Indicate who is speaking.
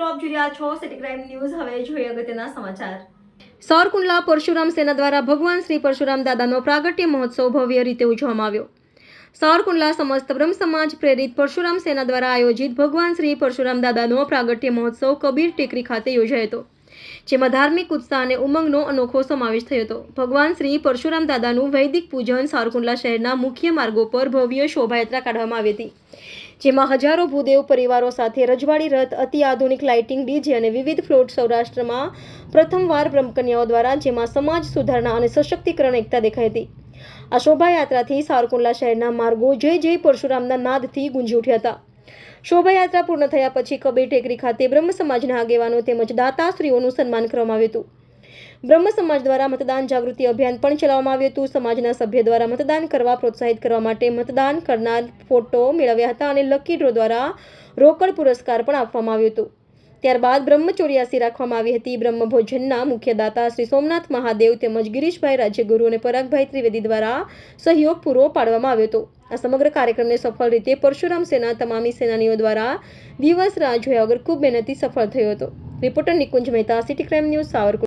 Speaker 1: મિત્રો આપ સમાચાર.
Speaker 2: સાવરકુંડલા પરશુરામ સેના દ્વારા ભગવાન શ્રી પરશુરામ દાદાનો પ્રાગટ્ય મહોત્સવ ભવ્ય રીતે ઉજવવામાં આવ્યો. સાવરકુંડલા સમસ્ત બ્રહ્મ સમાજ પ્રેરિત પરશુરામ સેના દ્વારા આયોજિત ભગવાન શ્રી પરશુરામ દાદાનો પ્રાગટ્ય મહોત્સવ કબીર ટેકરી ખાતે યોજાયો હતો. જેમાં ધાર્મિક ઉત્સાહ અને ઉમંગનો અનોખો સમાવેશ થયો હતો. ભગવાન શ્રી પરશુરામ દાદાનું વૈદિક પૂજન સારકુંડલા શહેરના મુખ્ય માર્ગો પર ભવ્ય શોભાયાત્રા કાઢવામાં આવી હતી, જેમાં હજારો ભૂદેવ પરિવારો સાથે રજવાડી રથ, અતિ આધુનિક લાઇટિંગ ડીજે અને વિવિધ ફ્લોટ સૌરાષ્ટ્રમાં પ્રથમવાર બ્રહ્મકન્યાઓ દ્વારા, જેમાં સમાજ સુધારણા અને સશક્તિકરણ એકતા દેખાઈ હતી. આ શોભાયાત્રાથી સારકુંડલા શહેરના માર્ગો જય જય પરશુરામના નાદથી ગુંજી ઉઠ્યા હતા. શોભાયાત્રા પૂર્ણ થયા પછી કબીર ટેકરી ખાતે બ્રહ્મ સમાજના આગેવાનો તેમજ દાતાશ્રીઓનું સન્માન કરવામાં આવ્યું હતું. બ્રહ્મ સમાજ દ્વારા મતદાન જાગૃતિ અભિયાન પણ ચલાવવામાં આવ્યું હતું. સમાજના સભ્ય દ્વારા મતદાન કરવા પ્રોત્સાહિત કરવા માટે મતદાન કરનાર ફોટો મેળવ્યા હતા અને લકી ડ્રો દ્વારા રોકડ પુરસ્કાર પણ આપવામાં આવ્યું હતું. ત્યારબાદ બ્રહ્મચોર્યાસી રાખવામાં આવી હતી. બ્રહ્મ ભોજનના મુખ્ય દાતા શ્રી સોમનાથ મહાદેવ તેમજ ગિરીશભાઈ, રાજ્યગુરુ અને પરાગભાઈ ત્રિવેદી દ્વારા સહયોગ પૂરો પાડવામાં આવ્યો હતો. આ સમગ્ર કાર્યક્રમને સફળ રીતે પરશુરામ સેના, તમામી સેનાનીઓ દ્વારા દિવસ રાહ જોયા વગર ખૂબ મહેનતી સફળ થયો હતો. Reporter Nikunj Mehta, city crime news Savarkundla